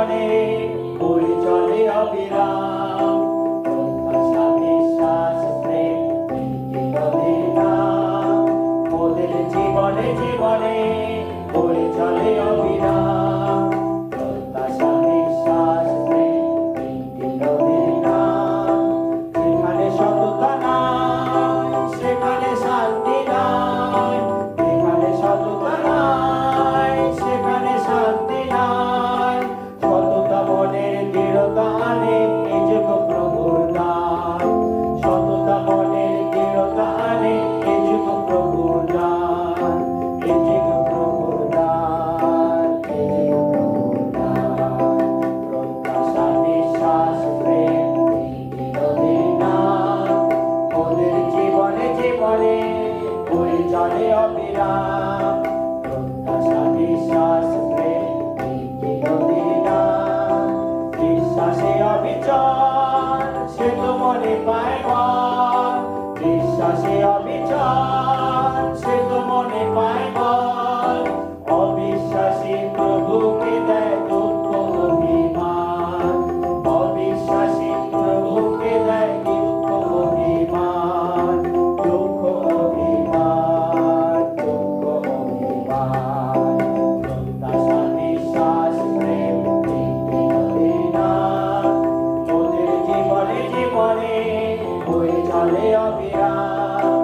জীবনে বয়ে অবিরাম। প্রত্যাশা বিশ্বাস প্রেম জীবনে জীবনে सा 위협이라